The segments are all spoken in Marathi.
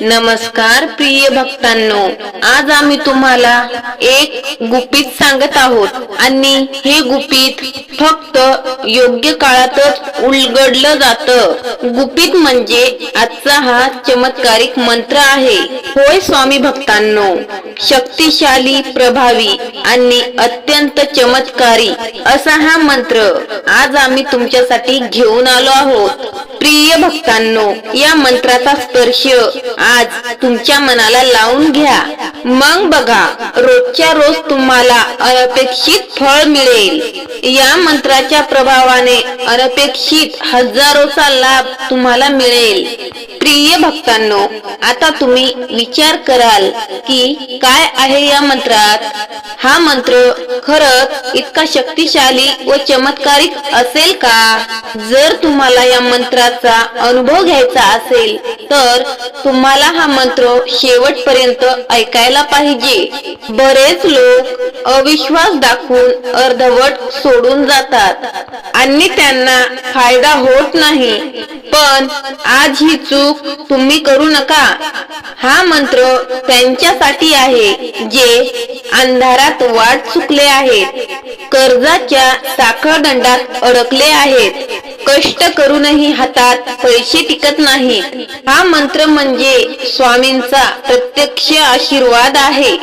नमस्कार प्रिय भक्तांनो. आज आम्ही तुम्हाला एक गुपित सांगत आहोत. आणि हे गुपित फक्त योग्य काळातच उलगडलं जात. गुपित म्हणजे आजचा हा चमत्कारिक मंत्र आहे. होय स्वामी भक्तांनो. शक्तिशाली प्रभावी आणि अत्यंत चमत्कारी असा हा मंत्र आज आम्ही तुमच्यासाठी घेऊन आलो आहोत. प्रिय भक्तांनो या मंत्राचा स्पर्श आज तुमच्या मनाला लावून घ्या. मग बघा रोजच्या रोज तुम्हाला अनपेक्षित फळ मिळेल. या मंत्राच्या प्रभावाने अनपेक्षित हजारोचा लाभ तुम्हाला मिळेल. प्रिय भक्तांनो आता तुम्ही विचार कराल की काय आहे या मंत्रात? हा मंत्र खरंच इतका शक्तिशाली व चमत्कारिक असेल का? जर तुम्हाला या मंत्राचा अनुभव घ्यायचा असेल तर तुम्हाला हा मंत्र शेवटपर्यंत ऐकायला पाहिजे. बरेच लोक अविश्वास दाखवून अर्धवट सोडून जातात. आणि त्यांना फायदा होत नाही. पण आज ही चूक तुम्ही करू नका. हा मंत्र त्यांच्यासाठी आहे जे अंधारात वाट चुकले आहेत. कर्जाच्या साखळदंडात अडकले आहेत. कष्ट करूनही हातात पैसे टिकत नाहीत. हा मंत्र म्हणजे स्वामींचा प्रत्यक्ष आशीर्वाद आहे.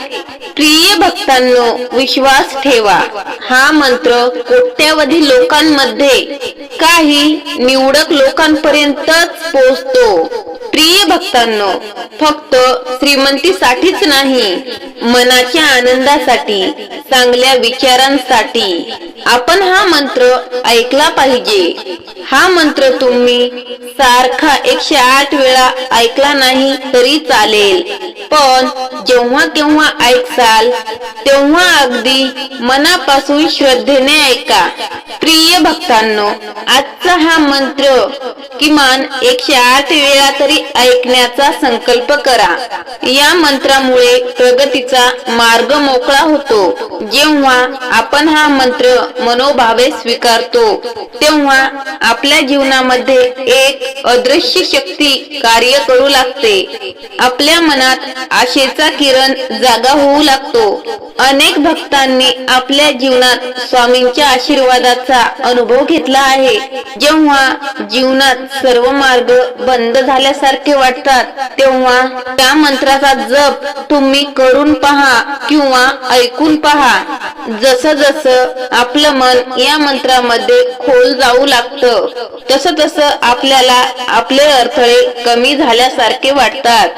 प्रिय भक्तांनो विश्वास ठेवा. हा मंत्र कोट्यावधी लोकांमध्ये काही निवडक लोकांपर्यंतच पोहोचतो. प्रिय भक्तांनो फक्त श्रीमंतीसाठीच नाही मनाच्या आनंदासाठी चांगल्या विचारांसाठी आपण हा मंत्र ऐकला पाहिजे. हा मंत्र तुम्ही सारखा एकशे आठ वेळा ऐकला नाही तरी चालेल. पण जेव्हा केव्हा ऐकसाल तेव्हा अगदी मनापासून श्रद्धेने ऐका. प्रिय भक्तांनो आजचा हा मंत्र किमान एकशे आठ वेळा तरी ऐकण्याचा संकल्प करा. या मंत्रामुळे प्रगतीचा मार्ग मोकळा होतो. जेव्हा आपण हा मंत्र मनोभावे स्वीकारतो तेव्हा आपल्या जीवनामध्ये एक अदृश्य शक्ती कार्य करू लागते. आपल्या मनात आशेचा किरण जागा होऊ लागतो. अनेक भक्तांनी आपल्या जीवनात स्वामींच्या आशीर्वादाचा अनुभव घेतला आहे. जेव्हा जीवनात सर्व मार्ग बंद झाल्यासारखे वाटतात. तेव्हा त्या मंत्राचा जप तुम्ही करून पहा किंवा ऐकून पहा. जस जस आपलं मन या मंत्रामध्ये खोल जाऊ लागतं तस तस आपल्याला आपले अडथळे कमी झाल्यासारखे वाटतात.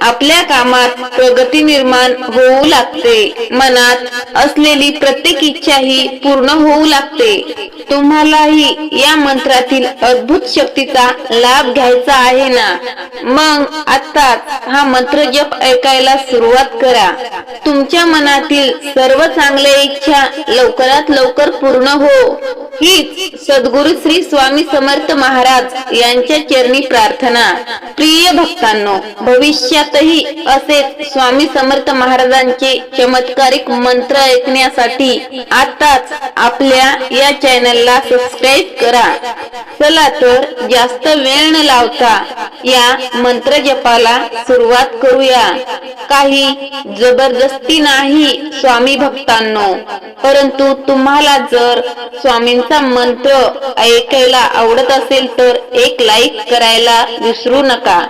आपल्या कामात प्रगती निर्माण होऊ लागते. मनात असलेली प्रत्येक इच्छा ही पूर्ण होऊ लागते. तुम्हालाही या मंत्रातील अद्भुत शक्तीचा लाभ घ्यायचा आहे ना? मग आत्ताच हा मंत्र जप ऐकायला सुरुवात करा. तुमच्या मनातील सर्व चांगल्या इच्छा लवकरात लवकर पूर्ण हो. हीच सद्गुरु श्री स्वामी समर्थ महाराज यांच्या चरणी प्रार्थना. प्रिय भक्तांनो भविष्यातही असेच स्वामी समर्थ महाराजांचे चमत्कारिक मंत्र ऐकण्यासाठी आताच आपल्या या चॅनलला सबस्क्राईब करा. चला तर जास्त वेळ न लावता या मंत्र जपाला सुरुवात करूया. काही जबरदस्ती नाही स्वामी भक्तांनो. परंतु तुम्हाला जर स्वामींचा मंत्र ऐकायला आवडत असेल तर एक लाईक करायला विसरू नका.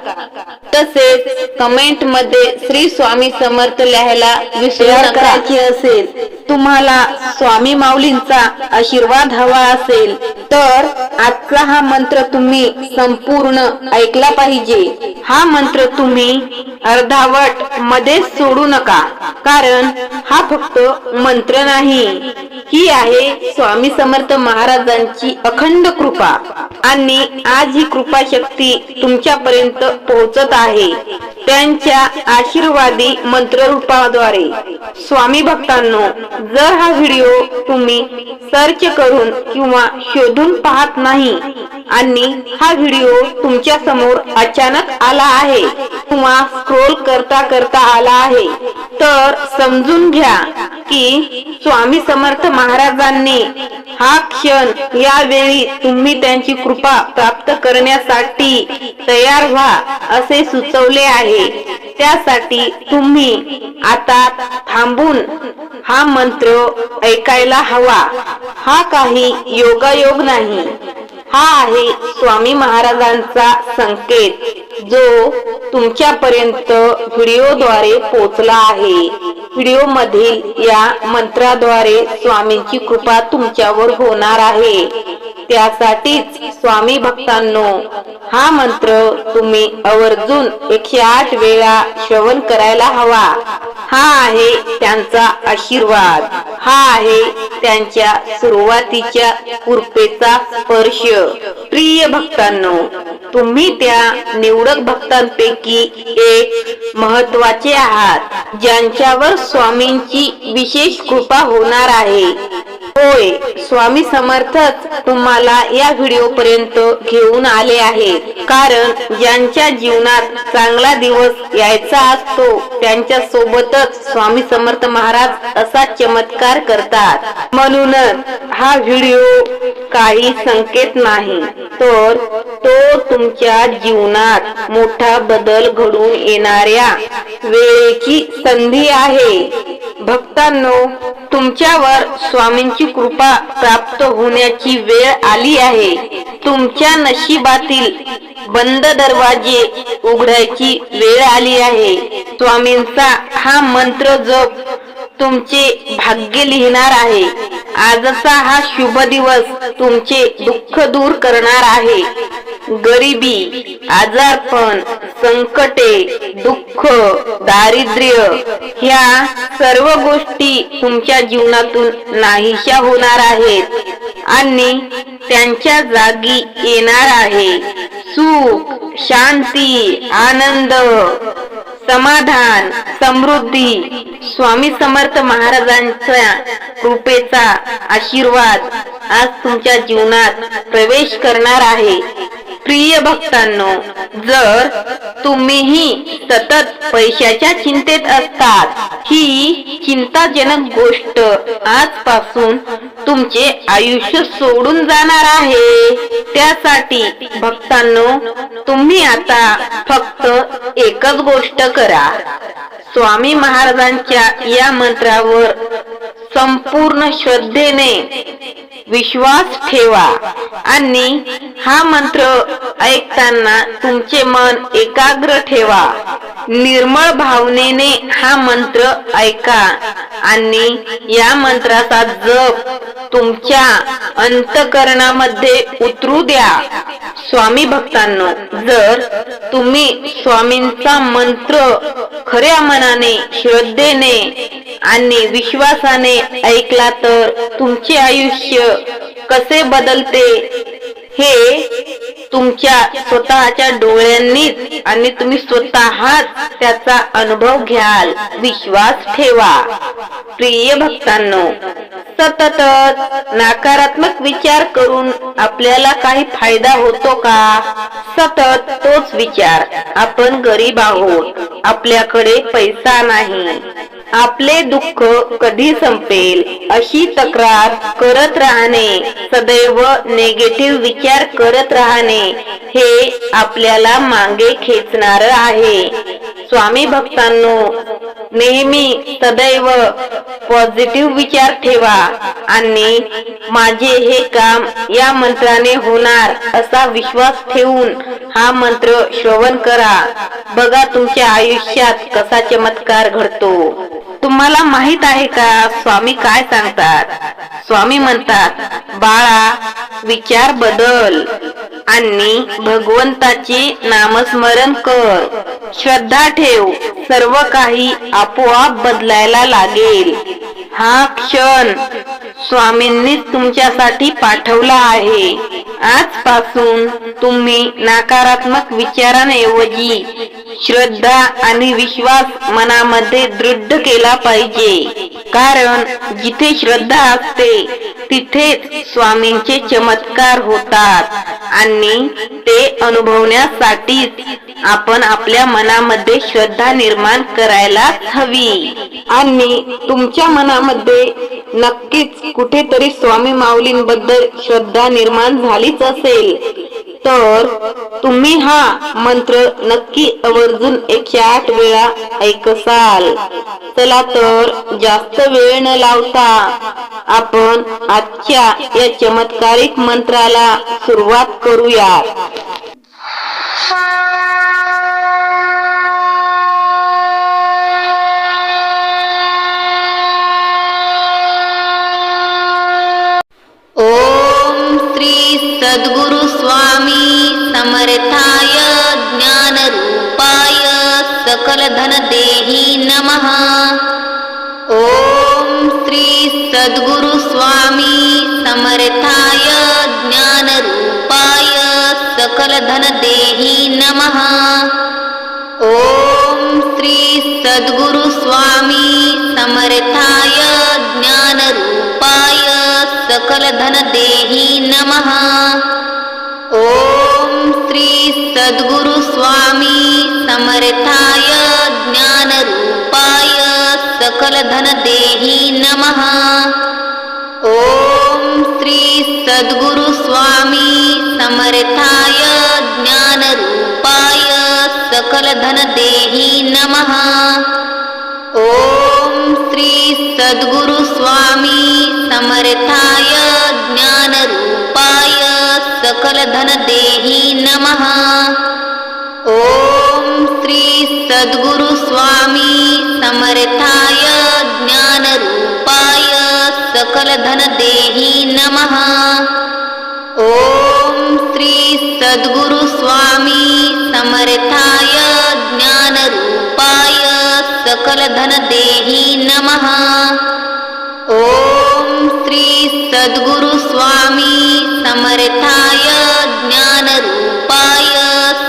तसेच कमेंटमध्ये श्री स्वामी समर्थ लिहायला विसरू करायची असेल तुम्हाला स्वामी माऊलींचा आशीर्वाद हवा असेल तर आजचा हा मंत्र तुम्ही संपूर्ण ऐकला पाहिजे. पाहिजे. हा मंत्र तुम्ही अर्धावट मध्येच सोडू नका. कारण हा फक्त मंत्र नाही. ही आहे स्वामी समर्थ महाराजांची अखंड कृपा. आणि आज ही कृपा शक्ती तुमच्यापर्यंत पोहोचत आहे. त्यांच्या आशीर्वादी मंत्ररूपाद्वारे. स्वामी भक्तांनो जर हा व्हिडिओ तुम्ही सर्च करून किंवा शोधून पाहत नाही आणि हा व्हिडिओ तुमच्यासमोर अचानक आला आहे. किंवा स्क्रोल करता करता आला आहे. तर समजून घ्या की स्वामी समर्थ महाराजांनी हा क्षण यावेळी तुम्ही त्यांची कृपा प्राप्त करण्यासाठी तयार व्हा असे सुचवले आहे. त्यासाठी तुम्ही आता थांबून हा मंत्र ऐकायला हवा. हा काही योगायोग नाही. हा आहे स्वामी महाराजांचा संकेत. जो तुमच्यापर्यंत व्हिडिओद्वारे पोचला आहे. व्हिडिओ मधील या मंत्राद्वारे स्वामींची कृपा तुमच्यावर होणार आहे. त्यासाठीच स्वामी भक्तांनो हा मंत्र तुम्ही आवर्जून एकशे आठ वेळा श्रवण करायला हवा. हा आहे त्यांचा आशीर्वाद. हा आहे त्यांच्या सुरुवातीच्या कृपेचा स्पर्श. प्रिय भक्तांनो तुम्ही त्या निवडक भक्तांपैकी एक महत्त्वाचे आहात ज्यांच्यावर स्वामींची विशेष कृपा होणार आहे. होय स्वामी समर्थच तुम्हाला या व्हिडिओ पर्यंत घेऊन आले आहे. कारण ज्यांच्या जीवनात चांगला दिवस यायचा असतो त्यांच्या सोबतच स्वामी समर्थ महाराज असा चमत्कार करतात. म्हणूनच हा व्हिडिओ काही संकेत नाही. तर तो तुमच्या जीवनात मोठा बदल घडून येणाऱ्या वेळेची संधी आहे. भक्तांनो तुमच्यावर स्वामींची कृपा प्राप्त होण्याची वेळ आली आहे. तुमच्या नशिबातील बंद दरवाजे उघडायची वेळ आली आहे. स्वामींचा हा मंत्र जप तुमचे भाग्य लिहिणार आहे. आजचा हा शुभ दिवस तुमचे दुःख दूर करणार आहे. गरिबी आजारपण संकटे दुःख दारिद्र्य ह्या सर्व गोष्टी तुमच्या जीवनातून नाहीशा होणार आहेत आणि त्यांच्या जागी येणार आहे. सुख शांती आनंद समाधान समृद्धी स्वामी समर्थ महाराजांच्या कृपेचा आशीर्वाद आज तुमच्या जीवनात प्रवेश करणार आहे. प्रिय भक्तांनो जर तुम्हीही सतत पैशाच्या चिंतेत असतात ही चिंताजनक गोष्ट आजपासून तुमचे आयुष्य सोडून जाणार आहे. त्यासाठी भक्तांनो तुम्ही आता फक्त एकच गोष्ट करा. स्वामी महाराजांच्या या मंत्रावर संपूर्ण श्रद्धेने विश्वास ठेवा आणि हा मंत्र ऐकताना तुमचे मन एकाग्र ठेवा. निर्मळ भावनेने हा मंत्र ऐका आणि या मंत्राचा जप तुमच्या अंतकरणामध्ये उतरू द्या. स्वामी भक्तांनो जर तुम्ही स्वामींचा मंत्र खऱ्या मनाने श्रद्धेने आणि विश्वासाने ऐकला तर तुमचे आयुष्य कसे बदलते? हे तुमच्या स्वतःच्या डोळ्यांनीच आणि तुम्ही स्वतःच त्याचा अनुभव घ्याल. विश्वास ठेवा. प्रिय भक्तांनो सतत नकारात्मक विचार करून आपल्याला काही फायदा होतो का? सतत तोच विचार. आपण गरीब आहोत. आपल्याकडे पैसा नाही. आपले दुःख कधी संपेल अशी तक्रार करत राहणे सदैव नेगेटिव्ह विचार करत राहणे हे आपल्याला मागे खेचणार आहे. स्वामी भक्तांनो नेहमी सदैव पॉझिटिव्ह विचार ठेवा आणि माझे हे काम या मंत्राने होणार असा विश्वास ठेवून हा मंत्र श्रवण करा. बघा तुमच्या आयुष्यात कसा चमत्कार घडतो. तुम्हाला माहीत आहे का? स्वामी काय सांगतात? स्वामी म्हणतात बाळा विचार बदल आणि भगवंताचे नामस्मरण कर. श्रद्धा ठेव. सर्व काही आपोआप बदलायला लागेल. हा क्षण स्वामींनी तुमच्यासाठी पाठवला आहे. आजपासून तुम्ही नकारात्मक विचारांऐवजी श्रद्धा आणि विश्वास मनामध्ये दृढ केला पाहिजे. कारण जिथे श्रद्धा असते तिथेच स्वामींचे चमत्कार होतात आणि ते अनुभवण्यासाठी आपण आपल्या मनामध्ये श्रद्धा निर्माण करायलाच हवी. आणि तुमच्या मनामध्ये नक्कीच कुठेतरी स्वामी माऊलींबद्दल श्रद्धा निर्माण झालीच असेल. तर तुम्ही हा मंत्र नक्की आवर्जून एकशे आठ वेळा ऐकसाल. चला तर जास्त वेळ न लावता आपण आजच्या या चमत्कारिक मंत्राला सुरुवात करूयात ओम श्री सद्गुरु स्वामी समर्थाय ज्ञानरूपाय सकल धन देही नमः। ओम श्री सद्गुरु स्वामी समर्थाय ज्ञानरूपाय सकल धन देही नमः। ओम श्री सद्गुरु स्वामी समर्थाय ज्ञानरूपाय सकल धन देही नमः ओम श्री सद्गुरु स्वामी समर्थाय ज्ञानरूपाय सकल धन देही नमः ओम श्री सद्गुरु स्वामी समर्थाय ज्ञानरूपाय सकल धन देही नमः ओम श्री सद्गुरु स्वामी समर्थाय ज्ञानरूपाय सकल धन देही नमः। ओम श्री सद्गुरु स्वामी समर्थाय ज्ञानरूपाय सकल धन देही नमः। ओम श्री सद्गुरु स्वामी समर्थाय ज्ञानरूपाय सकल धन देही नमः। ओम सद्गुरु स्वामी समर्थाय ज्ञानरूपाय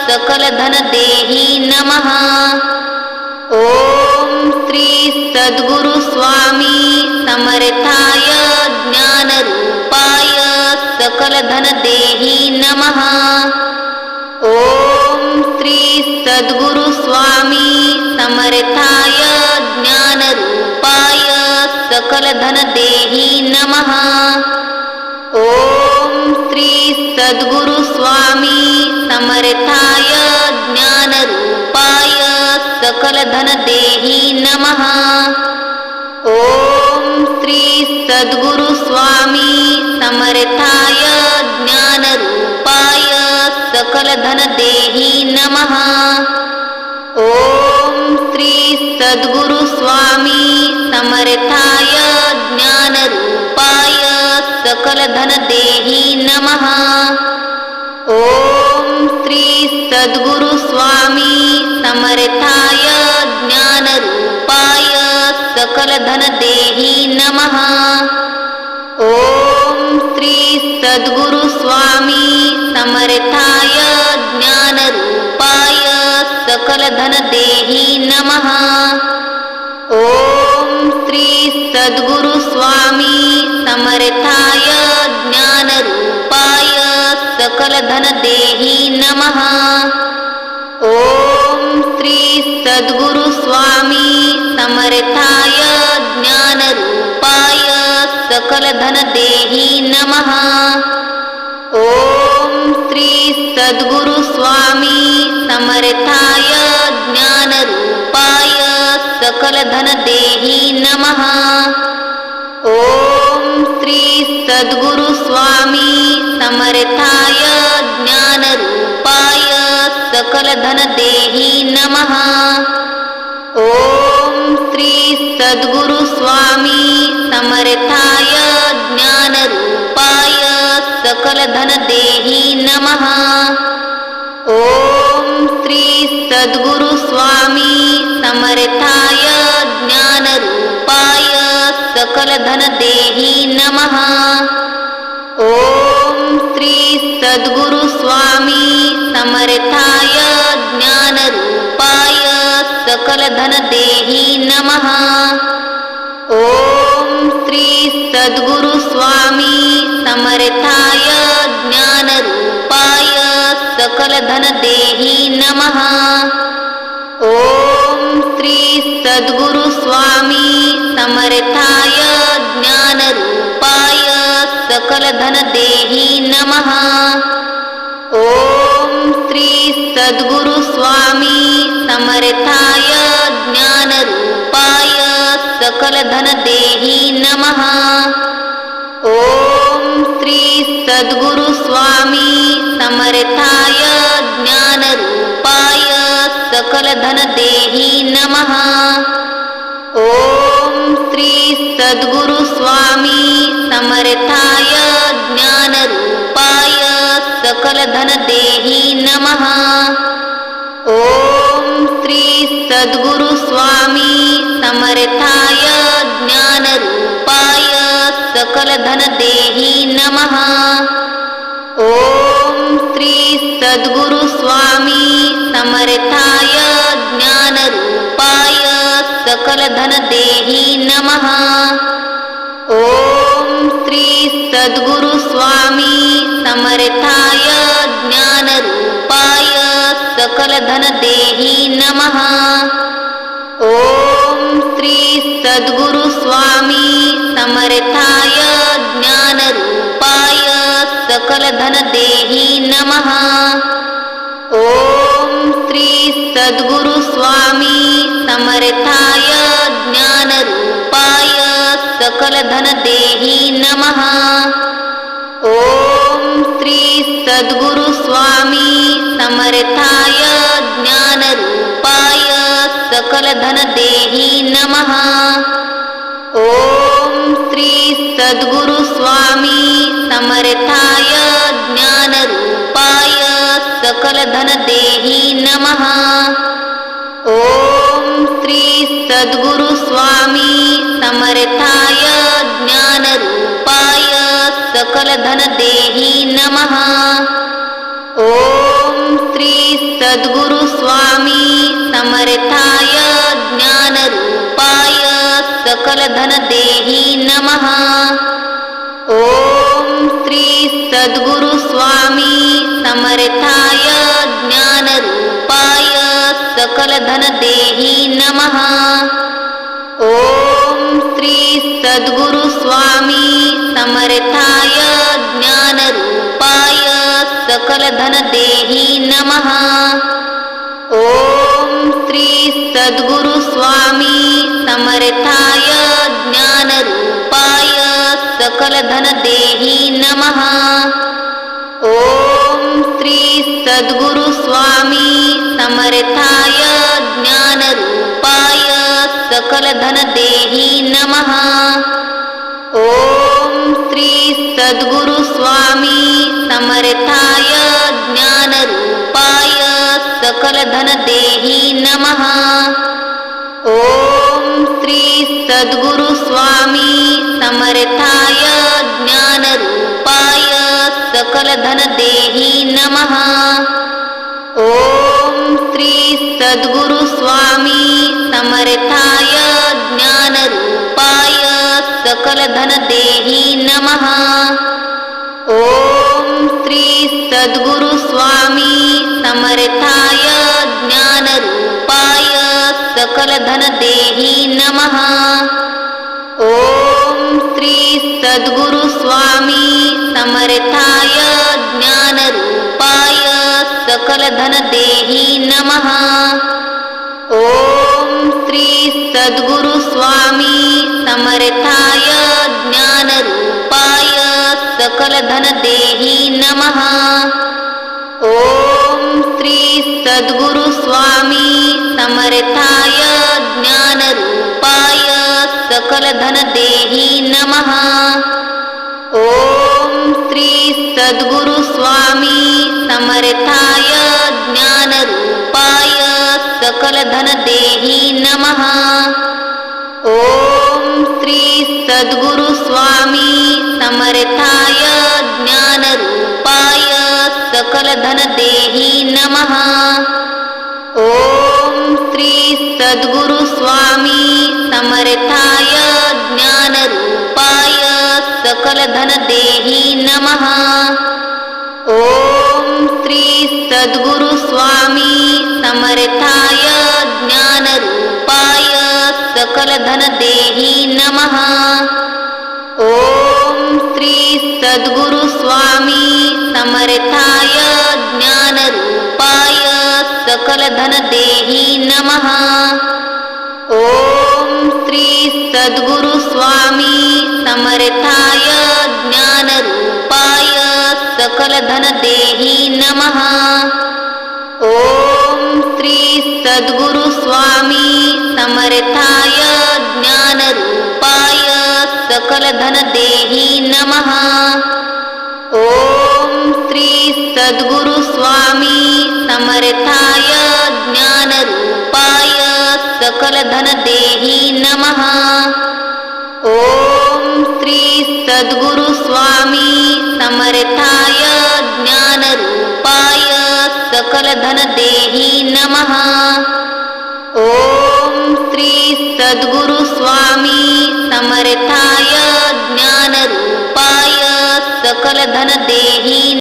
सकल धन देही नमः। ओम श्री सद्गुरु स्वामी समर्थाय ज्ञानरूपाय सकल धन देही नमः। ओम श्री सद्गुरु स्वामी समर्थाय सकल धन देही नमः। ओम श्री सद्गुरु स्वामी समर्थाय ज्ञानरूपाय सकल धन देही नमः। ओम श्री सद्गुरु स्वामी समर्थाय ज्ञानरूपाय सकल धन देही नमः। ओम श्री सद्गुरु स्वामी समर्थाय ज्ञानरूपाय सकल धन देही नमः। ओम श्री सद्गुरु स्वामी समर्थाय ज्ञानरूपाय सकल धन देही नमः। ओम श्री सद्गुरु स्वामी समर्थाय ज्ञानरूपाय सकल धन देही नमः। ओम सद्गुरु स्वामी समर्थाय ज्ञानरूपाय सकल धन देही नमः। ओम श्री सद्गुरु स्वामी समर्थाय ज्ञानरूपाय सकल धन देही नमः। ओम श्री सद्गुरु स्वामी समर्थाय ज्ञानरूपाय सकल धन देही नमः। ओम श्री सद्गुरु स्वामी समर्थाय ज्ञानरूपाय सकल धन देही नमः। ओम श्री सद्गुरु स्वामी समर्थाय ज्ञानरूपाय सकल धन देही नमः। ओम श्री सद्गुरु स्वामी समर्था सकल धन देही नमः। ओम श्री सद्गुरु स्वामी समर्थाय ज्ञानरूपाय सकल धन देही नमः। ओम श्री सद्गुरु स्वामी समर्थाय ज्ञानरूपाय सकल धन देही नमः। ओम श्री सद्गुरु स्वामी समर्थाय ज्ञान रूपाय सकल धन देही नमः। ओम श्री सद्गुरु स्वामी समर्थाय ज्ञान रूपाय सकल धन देही नमः। ओम श्री सद्गुरु स्वामी समर्थाय ज्ञान रूपाय सकल धन देही नमः। ओम श्री सद्गुरु स्वामी समर्थाय ज्ञान रूपाय सकल धन देही नमः। ओम श्री सद्गुरु स्वामी समर्थाय ज्ञान रूपाय सकल धन देही नमः। ओम श्री सद्गुरु स्वामी समर्थाय ज्ञान सकल धन देही नमः। ओम श्री सद्गुरु स्वामी समर्थाय ज्ञान रूपाय सकल धन देही नमः। ओम श्री सद्गुरु स्वामी समर्थाय ज्ञान रूपाय सकल धन देही नमः। ओम श्री सद्गुरु स्वामी समर्था सकल धन देही नमः। ओम श्री सद्गुरु स्वामी समर्थाय ज्ञान रूपाय सकल धन देही नमः। ओम श्री सद्गुरु स्वामी समर्थाय ज्ञान रूपाय सकल धन देही नमः। ओम श्री सद्गुरु स्वामी समर्थाय ज्ञानरूपाय सकल धन देही नमः। ओम श्री सद्गुरु स्वामी समर्थाय ज्ञानरूपाय सकल धन देही नमः। ओम श्री सद्गुरु स्वामी समर्थाय ज्ञानरूपाय सकल धन देही नमः। ओम सद्गुरु स्वामी समर्थाय ज्ञान रूपाय सकल धन देही नमः। ओम श्री सद्गुरु स्वामी समर्थाय ज्ञान रूपाय सकल धन देही नमः। ओम श्री सद्गुरु स्वामी समर्थाय ज्ञान रूपाय सकल धन देही नमः। ओम श्री सद्गुरु स्वामी समर्थाय ज्ञान रूपाय सकल धन देही नमः। ओम श्री सद्गुरु स्वामी समर्थाय ज्ञान रूपाय सकल धन देही नमः। ओम श्री सद्गुरु स्वामी समर्थाय ज्ञान रूपाय सकल धन देही नमः। ओम श्री सद्गुरु स्वामी समर्थाय ज्ञान रूपाय सकल धन देही नमः। ओम श्री सद्गुरु स्वामी समर्थाय ज्ञान रूपाय सकल धन देही नमः। ओम सद्गुरु स्वामी समर्थाय ज्ञान रूपाय सकल धन देही नमः। ओम श्री सद्गुरु स्वामी समर्थाय ज्ञान रूपाय सकल धन देही नमः। ओम श्री सद्गुरु स्वामी समर्थाय ज्ञान रूपाय सकल धन देही नमः। ओम श्री सद्गुरु स्वामी समर्थाय ज्ञान रूपाय सकल धन देही नमः। ओम श्री सद्गुरु स्वामी समर्थाय ज्ञान रूपाय सकल धन देही नमः। ओम श्री सद्गुरु स्वामी समर्थाय ज्ञानरूपाय सकलधनदेहि नमः। ॐ श्री सद्गुरु स्वामी समर्थाय ज्ञानरूपाय सकलधनदेहि नमः। ॐ श्री सद्गुरु स्वामी समर्थाय ज्ञानरूपाय सकलधनदेहि नमः। ॐ श्री सद्गुरु स्वामी समर्थाय ज्ञानरूपाय सकलधनदेहि नमः। ॐ श्री सद्गुरु स्वामी समर्थाय ज्ञानरूपाय सकलधनदेहि नमः। ॐ श्री सद्गुरु स्वामी समर्थाय सकलधनदेहि नमः। ॐ श्री सद्गुरु स्वामी समर्थाय ज्ञानरूपाय देही